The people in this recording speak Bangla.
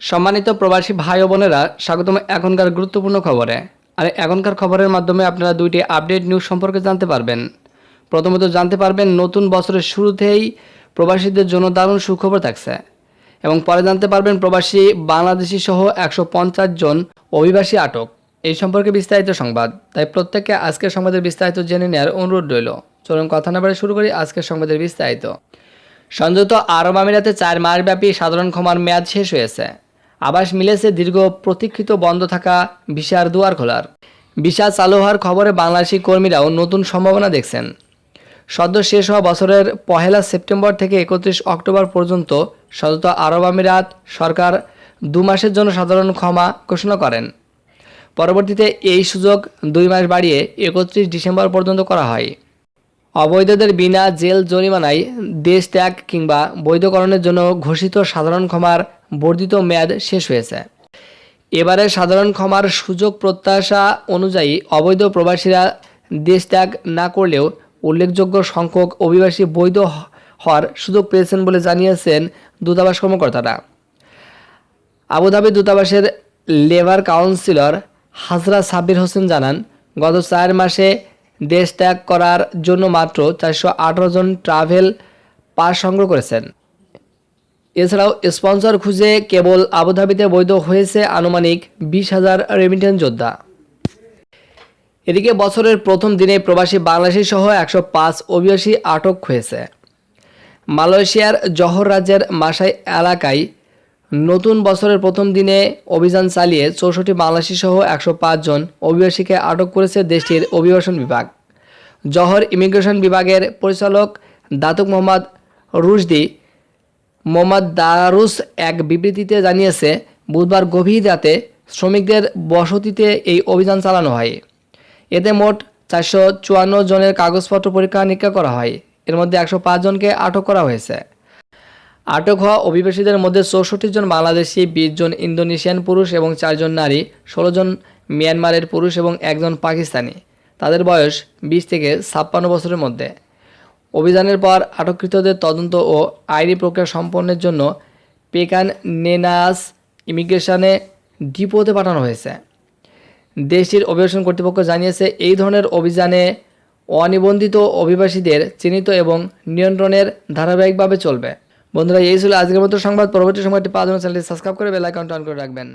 সম্মানিত প্রবাসী ভাই ও বোনেরা, স্বাগতম এখনকার গুরুত্বপূর্ণ খবরে। আর এখনকার খবরের মাধ্যমে আপনারা দুইটি আপডেট নিউজ সম্পর্কে জানতে পারবেন। প্রথমত জানতে পারবেন, নতুন বছরের শুরুতেই প্রবাসীদের জন্য দারুণ সুখবর থাকছে। এবং পরে জানতে পারবেন, প্রবাসী বাংলাদেশি সহ একশো পঞ্চাশ জন অভিবাসী আটক। এই সম্পর্কে বিস্তারিত সংবাদ। তাই প্রত্যেককে আজকের সংবাদের বিস্তারিত জেনে নেওয়ার অনুরোধ রইল। চলুন কথা না বাড়ে শুরু করি আজকের সংবাদের বিস্তারিত। সংযুক্ত আরব আমিরাতে চার মাসব্যাপী সাধারণ ক্ষমার মেয়াদ শেষ হয়েছে। আবাস মিলেছে দীর্ঘ প্রতীক্ষিত বন্ধ থাকা ভিসার দুয়ার খোলার। ভিসা চালু হওয়ার খবরে বাংলাদেশি কর্মীরাও নতুন সম্ভাবনা দেখছেন। সদ্য শেষ হওয়া বছরের পহেলা সেপ্টেম্বর থেকে একত্রিশ অক্টোবর পর্যন্ত সংযুক্ত আরব আমিরাত সরকার দু মাসের জন্য সাধারণ ক্ষমা ঘোষণা করেন। পরবর্তীতে এই সুযোগ দুই মাস বাড়িয়ে একত্রিশ ডিসেম্বর পর্যন্ত করা হয়। অবৈধদের বিনা জেল জরিমানায় দেশ ত্যাগ কিংবা বৈধকরণের জন্য ঘোষিত সাধারণ ক্ষমার বর্ধিত মেয়াদ শেষ হয়েছে। এবারে সাধারণ ক্ষমার সুযোগ প্রত্যাশা অনুযায়ী অবৈধ প্রবাসীরা দেশ ত্যাগ না করলেও উল্লেখযোগ্য সংখ্যক অভিবাসী বৈধ হওয়ার সুযোগ পেয়েছেন বলে জানিয়েছেন দূতাবাস কর্মকর্তারা। আবুধাবি দূতাবাসের লেবার কাউন্সিলর হাজরা সাব্বির হোসেন জানান, গত চার মাসে দেশ ত্যাগ করার জন্য মাত্র চারশো আঠারো জন ট্রাভেল পাস সংগ্রহ করেছেন। এছাড়াও স্পন্সর খুঁজে কেবল আবুধাবিতে বৈধ হয়েছে আনুমানিক বিশ হাজার রেমিটেন্স যোদ্ধা। এদিকে বছরের প্রথম দিনে প্রবাসী বাংলাদেশি সহ একশো পাঁচ অভিবাসী আটক হয়েছে। মালয়েশিয়ার জহর রাজ্যের মাসাই এলাকায় নতুন বছরের প্রথম দিনে অভিযান চালিয়ে চৌষট্টি বাংলাদেশি সহ একশো পাঁচ জন অভিবাসীকে আটক করেছে দেশটির অভিবাসন বিভাগ। জহর ইমিগ্রেশন বিভাগের পরিচালক Datuk Mohammad Rusdi Mohammad Darus এক বিবৃতিতে জানিয়েছে, বুধবার গভীর রাতে শ্রমিকদের বসতিতে এই অভিযান চালানো হয়। এতে মোট চারশো চুয়ান্ন জনের কাগজপত্র পরীক্ষা নিরীক্ষা করা হয়। এর মধ্যে একশো পাঁচ জনকে আটক করা হয়েছে। আটক হওয়া অভিবাসীদের মধ্যে চৌষট্টি জন বাংলাদেশি, বিশ জন ইন্দোনেশিয়ান পুরুষ এবং চারজন নারী, ষোলো জন মিয়ানমারের পুরুষ এবং একজন পাকিস্তানি। তাদের বয়স বিশ থেকে ছাপ্পান্ন বছরের মধ্যে। অভিযানের পর আটককৃতদের তদন্ত ও আইনি প্রক্রিয়া সম্পন্নের জন্য পেকান নেনাস ইমিগ্রেশনে ডিপোতে পাঠানো হয়েছে। দেশটির অভিবাসন কর্তৃপক্ষ জানিয়েছে, এই ধরনের অভিযানে অনিবন্ধিত অভিবাসীদের চিহ্নিত এবং নিয়ন্ত্রণের ধারাবাহিকভাবে চলবে। বন্ধুরা, এই ছিল আজকের মতো সংবাদ। পরবর্তী সংবাদটি পাওয়ার জন্য চ্যানেলটি সাবস্ক্রাইব করে বেল আইকনটা অন করে রাখবেন।